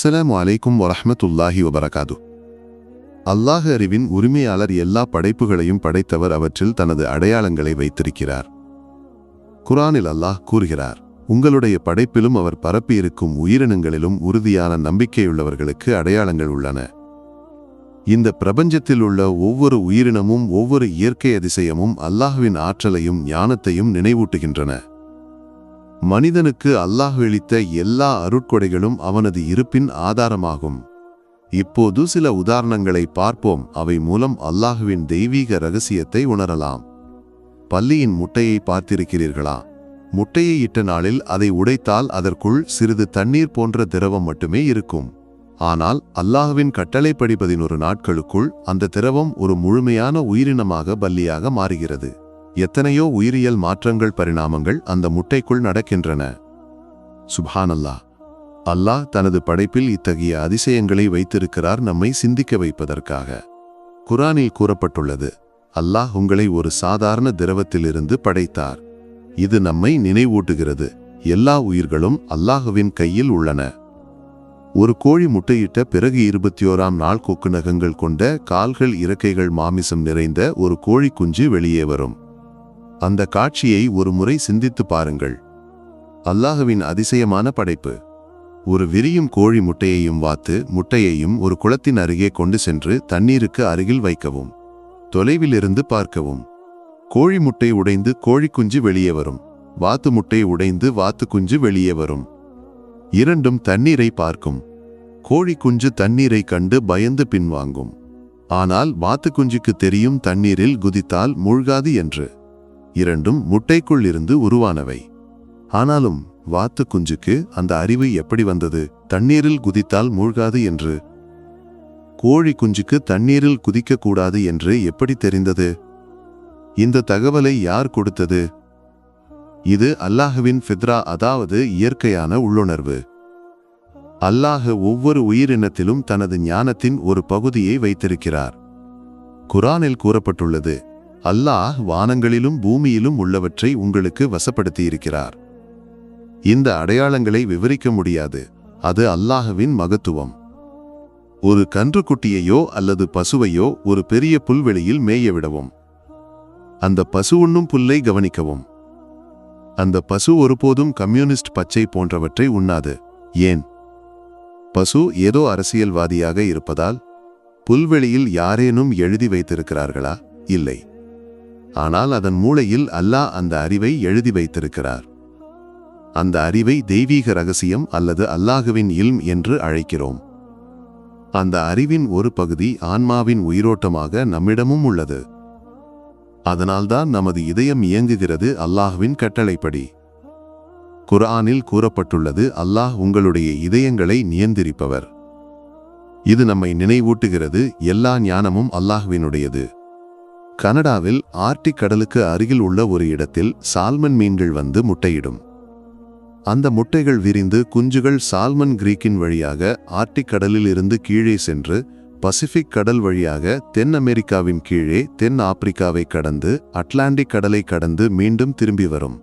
அஸ்ஸலாமு அலைக்கும் வரஹ்மத்துல்லாஹி வபரகாது. அல்லாஹ் அறிவின் உரிமையாளர் எல்லா படைப்புகளையும் படைத்தவர் அவற்றில் தனது அடையாளங்களை வைத்திருக்கிறார். குரானில் அல்லாஹ் கூறுகிறார் உங்களுடைய படைப்பிலும் அவர் பரப்பியிருக்கும் உயிரினங்களிலும் உறுதியான நம்பிக்கையுள்ளவர்களுக்கு அடையாளங்கள் உள்ளன. இந்த பிரபஞ்சத்தில் உள்ள ஒவ்வொரு உயிரினமும் ஒவ்வொரு இயற்கை அதிசயமும் அல்லாஹ்வின் ஆற்றலையும் ஞானத்தையும் நினைவூட்டுகின்றன. மனிதனுக்கு அல்லாஹ் அளித்த எல்லா அருட்கொடைகளும் அவனது இருப்பின் ஆதாரமாகும். இப்போது சில உதாரணங்களை பார்ப்போம். அவை மூலம் அல்லாஹுவின் தெய்வீக ரகசியத்தை உணரலாம். பல்லியின் முட்டையை பார்த்திருக்கிறீர்களா? முட்டையை இட்ட நாளில் அதை உடைத்தால் அதற்குள் சிறிது தண்ணீர் போன்ற திரவம் மட்டுமே இருக்கும். ஆனால் அல்லாஹுவின் கட்டளை படிப்பதின் ஒரு நாட்களுக்குள் அந்த திரவம் ஒரு முழுமையான உயிரினமாக பல்லியாக மாறுகிறது. எத்தனையோ உயிரியல் மாற்றங்கள் பரிணாமங்கள் அந்த முட்டைக்குள் நடக்கின்றன. சுப்ஹானல்லாஹ். அல்லாஹ் தனது படைப்பில் இத்தகைய அதிசயங்களை வைத்திருக்கிறார் நம்மை சிந்திக்க வைப்பதற்காக. குரானில் கூறப்பட்டுள்ளது அல்லாஹ் உங்களை ஒரு சாதாரண திரவத்திலிருந்து படைத்தார். இது நம்மை நினைவூட்டுகிறது. எல்லா உயிர்களும் அல்லாஹுவின் கையில் உள்ளன. ஒரு கோழி முட்டையிட்ட பிறகு இருபத்தி ஓராம் நாள் கொக்கு நகங்கள் கொண்ட கால்கள் இறக்கைகள் மாமிசம் நிறைந்த ஒரு கோழி குஞ்சு வெளியே வரும். அந்த காட்சியை ஒரு முறை சிந்தித்து பாருங்கள். அல்லாஹுவின் அதிசயமான படைப்பு. ஒரு விரியும் கோழி முட்டையையும் வாத்து முட்டையையும் ஒரு குளத்தின் அருகே கொண்டு சென்று தண்ணீருக்கு அருகில் வைக்கவும். தொலைவிலிருந்து பார்க்கவும். கோழி முட்டை உடைந்து கோழி குஞ்சு வெளியே வரும். வாத்து முட்டை உடைந்து வாத்து குஞ்சு வெளியே வரும். இரண்டும் தண்ணீரை பார்க்கும். கோழி குஞ்சு தண்ணீரை கண்டு பயந்து பின்வாங்கும். ஆனால் வாத்து குஞ்சுக்கு தெரியும் தண்ணீரில் குதித்தால் மூழ்காது என்று. இரண்டும் முட்டைக்குள் இருந்து உருவானவை. ஆனாலும் வாத்து குஞ்சுக்கு அந்த அறிவு எப்படி வந்தது? தண்ணீரில் குதித்தால் மூழ்காது என்று. கோழி குஞ்சுக்கு தண்ணீரில் குதிக்கக்கூடாது என்று எப்படி தெரிந்தது? இந்த தகவலை யார் கொடுத்தது? இது அல்லாஹுவின் ஃபித்ரா அதாவது இயற்கையான உள்ளுணர்வு. அல்லாஹ் ஒவ்வொரு உயிரினத்திலும் தனது ஞானத்தின் ஒரு பகுதியை வைத்திருக்கிறார். குரானில் கூறப்பட்டுள்ளது அல்லாஹ் வானங்களிலும் பூமியிலும் உள்ளவற்றை உங்களுக்கு வசப்படுத்தியிருக்கிறார். இந்த அடையாளங்களை விவரிக்க முடியாது. அது அல்லாஹுவின் மகத்துவம். ஒரு கன்றுக்குட்டியையோ அல்லது பசுவையோ ஒரு பெரிய புல்வெளியில் மேய விடவும். அந்த பசு உண்ணும் புல்லை கவனிக்கவும். அந்த பசு ஒருபோதும் கம்யூனிஸ்ட் பச்சை போன்றவற்றை உண்ணாது. ஏன்? பசு ஏதோ அரசியல்வாதியாக இருப்பதால் புல்வெளியில் யாரேனும் எழுதி வைத்திருக்கிறார்களா? இல்லை. ஆனால் அதன் மூளையில் அல்லாஹ் அந்த அறிவை எழுதி வைத்திருக்கிறார். அந்த அறிவை தெய்வீக ரகசியம் அல்லது அல்லாஹுவின் இல்ம் என்று அழைக்கிறோம். அந்த அறிவின் ஒரு பகுதி ஆன்மாவின் உயிரோட்டமாக நம்மிடமும் உள்ளது. அதனால்தான் நமது இதயம் இயங்குகிறது அல்லாஹுவின் கட்டளைப்படி. குர்ஆனில் கூறப்பட்டுள்ளது அல்லாஹ் உங்களுடைய இதயங்களை நியந்திரிப்பவர். இது நம்மை நினைவூட்டுகிறது எல்லா ஞானமும் அல்லாஹ்வினுடையது. கனடாவில் ஆர்டிக் கடலுக்கு அருகில் உள்ள ஒரு இடத்தில் சால்மன் மீன்கள் வந்து முட்டையிடும். அந்த முட்டைகள் விரிந்து குஞ்சுகள் சால்மன் கிரீக்கின் வழியாக ஆர்டிக் கடலில் இருந்து கீழே சென்று பசிபிக் கடல் வழியாக தென் அமெரிக்காவின் கீழே தென் ஆப்பிரிக்காவை கடந்து அட்லாண்டிக் கடலை கடந்து மீண்டும் திரும்பி வரும்.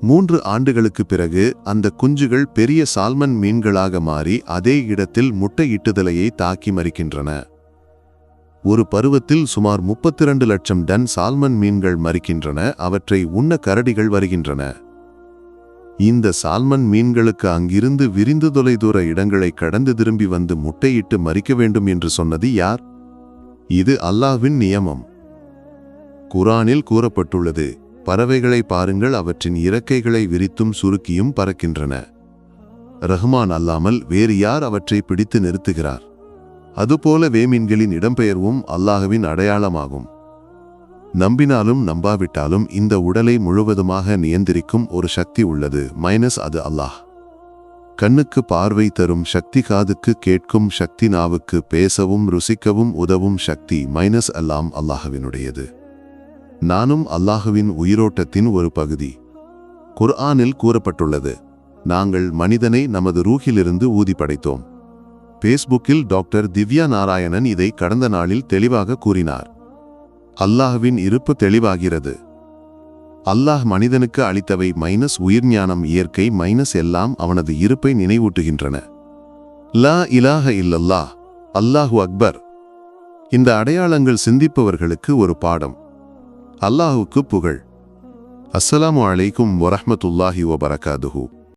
மூன்று ஆண்டுகளுக்கு பிறகு அந்த குஞ்சுகள் பெரிய சால்மன் மீன்களாக மாறி அதே இடத்தில் முட்டையிட்டுதலையை தாக்கி மறிக்கின்றன. ஒரு பருவத்தில் சுமார் முப்பத்திரண்டு லட்சம் டன் சால்மன் மீன்கள் மறிக்கின்றன அவற்றை உண்ண கரடிகள் வருகின்றன. இந்த சால்மன் மீன்களுக்கு அங்கிருந்து விரிந்து தொலைதூர இடங்களை கடந்து திரும்பி வந்து முட்டையிட்டு மறிக்க வேண்டும் என்று சொன்னது யார்? இது அல்லாஹ்வின் நியமம். குரானில் கூறப்பட்டுள்ளது பறவைகளை பாருங்கள் அவற்றின் இறக்கைகளை விரித்தும் சுருக்கியும் பறக்கின்றன. ரஹ்மான் அல்லாமல் வேறு யார் அவற்றை பிடித்து நிறுத்துகிறார்? அதுபோல வேமீன்களின் இடம்பெயர்வும் அல்லாஹுவின் அடையாளமாகும். நம்பினாலும் நம்பாவிட்டாலும் இந்த உடலை முழுவதுமாக நியந்திரிக்கும் ஒரு சக்தி உள்ளது மைனஸ் அது அல்லாஹ். கண்ணுக்கு பார்வை தரும் சக்தி காதுக்கு கேட்கும் சக்தி நாவுக்கு பேசவும் ருசிக்கவும் உதவும் சக்தி மைனஸ் அல்லாம் அல்லாஹுவினுடையது. நானும் அல்லாஹுவின் உயிரோட்டத்தின் ஒரு பகுதி. குர்ஆனில் கூறப்பட்டுள்ளது நாங்கள் மனிதனை நமது ரூஹிலிருந்து ஊதி படைத்தோம் பேஸ்புக்கில் டாக்டர் திவ்யா நாராயணன் இதை கடந்த நாளில் தெளிவாக கூறினார். அல்லாஹ்வின் இருப்பு தெளிவாகிறது. அல்லாஹ் மனிதனுக்கு அளித்தவை மைனஸ் உயிர்ஞானம் இயற்கை மைனஸ் எல்லாம் அவனது இருப்பை நினைவூட்டுகின்றன. லா இலாஹ இல்லல்லாஹ் அல்லாஹு அக்பர். இந்த அடையாளங்கள் சிந்திப்பவர்களுக்கு ஒரு பாடம். அல்லாஹுக்கு புகழ். அஸ்ஸலாமு அலைக்கும் வரஹ்மத்துல்லாஹி வபரகாதுஹூ